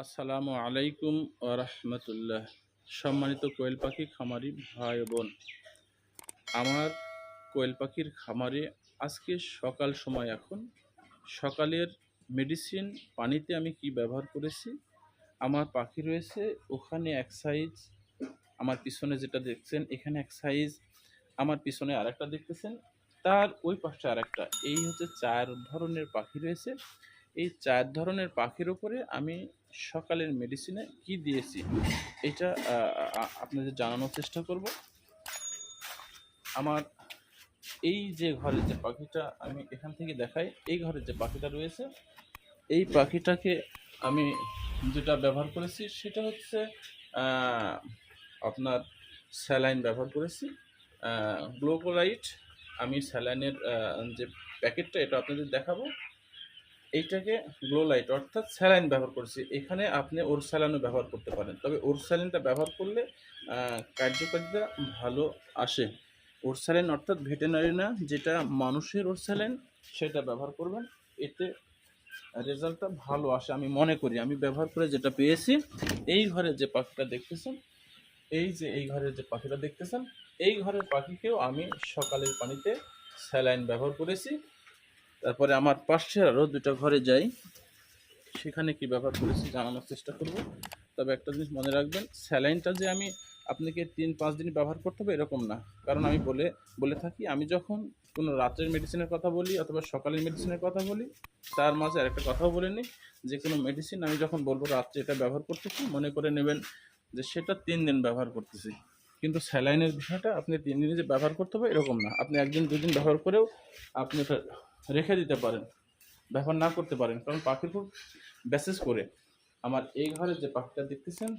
আসসালামু আলাইকুম রহমতুল্লাহ। সম্মানিত কোয়েল পাখি খামারি ভাই বোন, আমার কোয়েল পাখির খামারে আজকে সকাল সময় এখন। সকালের মেডিসিন পানিতে আমি কি ব্যবহার করেছি, আমার পাখি রয়েছে, ওখানে এক সাইজ আমার পিছনে যেটা দেখছেন, এখানে এক সাইজ আমার পিছনে আরেকটা দেখতেছেন, তার ওই পাশে আরেকটা। এই হচ্ছে চার ধরনের পাখি রয়েছে এই চার ধরনের পাখির উপরে আমি সকালের মেডিসিনে কি দিয়েছি, এটা আপনাদের জানানোর চেষ্টা করব। আমার এই যে ঘরের যে পাখিটা আমি এখান থেকে দেখাই, এই ঘরের যে পাখিটা রয়েছে, এই পাখিটাকে আমি যেটা ব্যবহার করেছি, সেটা হচ্ছে আপনার স্যালাইন ব্যবহার করেছি গ্লোকোলাইট, আমি স্যালাইনের যে প্যাকেটটা, এটা আপনাদের দেখাবো। এইটাকে গ্লোলাইট অর্থাৎ স্যালাইন ব্যবহার করছি। এখানে আপনি ওর স্যালাইনও ব্যবহার করতে পারেন। তবে ওর স্যালাইনটা ব্যবহার করলে কার্যকারিতা ভালো আসে। ওর স্যালাইন অর্থাৎ ভেটেনারি না যেটা মানুষের ওর স্যালাইন সেটা ব্যবহার করবেন। এতে রেজাল্টটা ভালো আসে আমি মনে করি। আমি ব্যবহার করে যেটা পেয়েছি, এই ঘরে যে পাখিটা দেখতেছেন, এই যে এই ঘরের যে পাখিটা দেখতেছেন, এই ঘরের পাখিকেও আমি সকালের পানিতে স্যালাইন ব্যবহার করেছি। তারপরে আমার পাশের আরও দুটো ঘরে যাই। সেখানে কি ব্যবহার করেছি জানানোর চেষ্টা করব। তবে একটা জিনিস মনে রাখবেন, স্যালাইনটা যে আমি আপনাকে তিন, পাঁচ দিন ব্যবহার করতে হবে এরকম না। কারণ আমি বলে বলে থাকি, আমি যখন কোনো রাত্রের মেডিসিনের কথা বলি অথবা সকালের মেডিসিনের কথা বলি, তার মাঝে আরেকটা কথাও বলে নিই। যে কোনো মেডিসিন আমি যখন বলব রাত্রে এটা ব্যবহার করতেছি, মনে করে নেবেন যে সেটা তিন দিন ব্যবহার করতেছি। কিন্তু স্যালাইনের বিষয়টা আপনি তিন দিনে যে ব্যবহার করতে হবে এরকম না। আপনি একদিন, দুদিন ব্যবহার করেও আপনি রেখে দিতে পারেন, ব্যবহার না করতে পারেন। কারণ পাখির খুব ব্যাসেস করে। আমার এই ঘরে যে পাখিটা দেখতেছেন,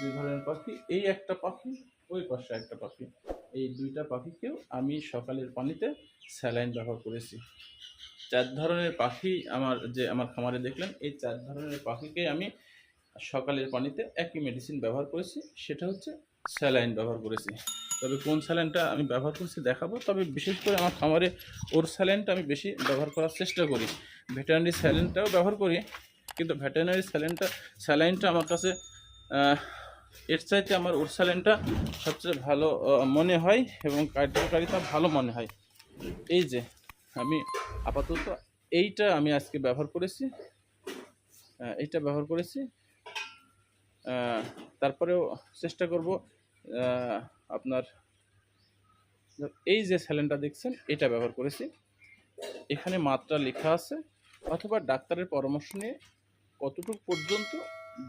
দুই ধরনের পাখি, এই একটা পাখি, ওই পাশে একটা পাখি। এই দুইটা পাখিকেও আমি সকালের পানিতে স্যালাইন ব্যবহার করেছি। চার ধরনের পাখি আমার যে আমার খামারে দেখলেন, এই চার ধরনের পাখিকে আমি সকালের পানিতে একই মেডিসিন ব্যবহার করেছি। সেটা হচ্ছে স্যালাইন ব্যবহার করেছি। তবে কোন স্যালাইনটা আমি ব্যবহার করছি দেখাবো, তবে বিশেষ করে আমার খামারে ওর স্যালাইনটা আমি বেশি ব্যবহার করার চেষ্টা করি। ভেটেরিনারি স্যালাইনটাও ব্যবহার করি, কিন্তু ভেটেরিনারি স্যালাইনটা স্যালাইনটা আমার কাছে এর চাইতে আমার ওর স্যালাইনটা সবচেয়ে ভালো মনে হয় এবং কার্যকারিতা ভালো মনে হয়। এই যে, আমি আপাতত এইটা আমি আজকে ব্যবহার করেছি এইটা ব্যবহার করেছি। তারপরেও চেষ্টা করব আপনার এই যে স্যালেনটা দেখছেন, এটা ব্যবহার করেছি। এখানে মাত্রা লেখা আছে, অথবা ডাক্তারের পরামর্শ নিয়ে কতটুকু পর্যন্ত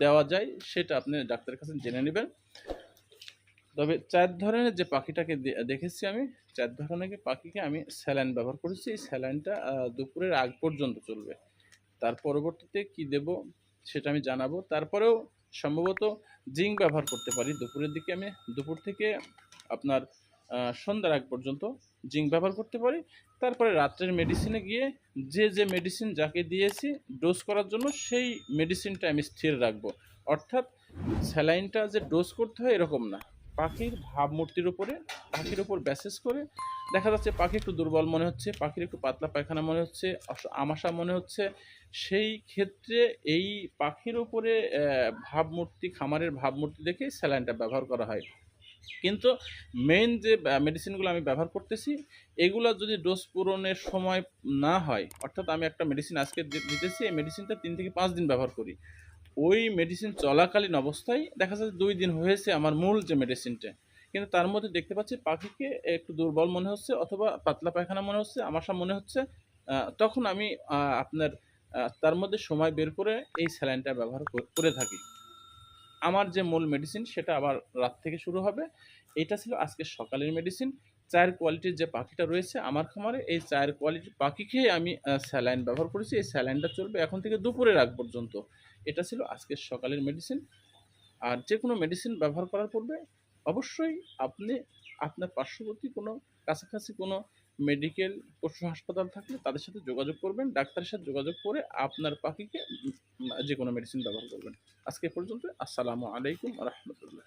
দেওয়া যায় সেটা আপনি ডাক্তারের কাছে জেনে নেবেন। তবে চার ধরনের যে পাখিটাকে দেখেছি আমি, চার ধরনের পাখিকে আমি স্যালাইন ব্যবহার করেছি। এই স্যালাইনটা দুপুরের আগ পর্যন্ত চলবে। তার পরবর্তীতে কি দেব সেটা আমি জানাব। তারপরেও সম্ভবত জিঙ্ক ব্যবহার করতে পারি। দুপুরের দিকে আমি দুপুর থেকে আপনার সন্ধ্যার আগ পর্যন্ত জিঙ্ক ব্যবহার করতে পারি। তারপরে রাত্রের মেডিসিনে গিয়ে যে যে মেডিসিন যাকে দিয়েছি ডোজ করার জন্য সেই মেডিসিনটা আমি স্থির রাখব। অর্থাৎ স্যালাইনটা যে ডোজ করতে হয় এরকম না। পাখির ভাবমূর্তির উপরে, পাখির উপর ব্যাসেস করে, দেখা যাচ্ছে পাখি একটু দুর্বল মনে হচ্ছে, পাখির একটু পাতলা পায়খানা মনে হচ্ছে আমাশা মনে হচ্ছে। সেই ক্ষেত্রে এই পাখির উপরে ভাবমূর্তি, খামারের ভাবমূর্তি দেখে স্যালাইনটা ব্যবহার করা হয়। কিন্তু মেইন যে মেডিসিনগুলো আমি ব্যবহার করতেছি, এগুলো যদি ডোজ পূরণের সময় না হয়, অর্থাৎ আমি একটা মেডিসিন আজকে দিতেছি, এই মেডিসিনটা তিন থেকে পাঁচ দিন ব্যবহার করি। ওই মেডিসিন চলাকালীন অবস্থায় দেখা যাচ্ছে দুই দিন হয়েছে আমার মূল যে মেডিসিনটা কিন্তু তার মধ্যে দেখতে পাচ্ছি পাখিকে একটু দুর্বল মনে হচ্ছে অথবা পাতলা পায়খানা মনে হচ্ছে। আমাশা মনে হচ্ছে তখন আমি আপনার তার মধ্যে সময় বের করে এই স্যালাইনটা ব্যবহার করে থাকি। আমার যে মূল মেডিসিন সেটা আবার রাত থেকে শুরু হবে। এটা ছিল আজকে সকালের মেডিসিন চায়ের কোয়ালিটির যে পাখিটা রয়েছে আমার খামারে, এই চায়ের কোয়ালিটির পাখি খেয়ে আমি স্যালাইন ব্যবহার করেছি। এই স্যালাইনটা চলবে এখন থেকে দুপুরের আগ পর্যন্ত। এটা ছিল আজকের সকালের মেডিসিন আর যে কোনো মেডিসিন ব্যবহার করার পূর্বে অবশ্যই আপনি আপনার পার্শ্ববর্তী কোনো, কাছাকাছি কোনো মেডিকেল পশু হাসপাতাল থাকলে তাদের সাথে যোগাযোগ করবেন। ডাক্তারের সাথে যোগাযোগ করে আপনার পাখিকে যে কোনো মেডিসিন ব্যবহার করবেন। আজকে পর্যন্ত, আসসালামু আলাইকুম রহমতুল্লাহ।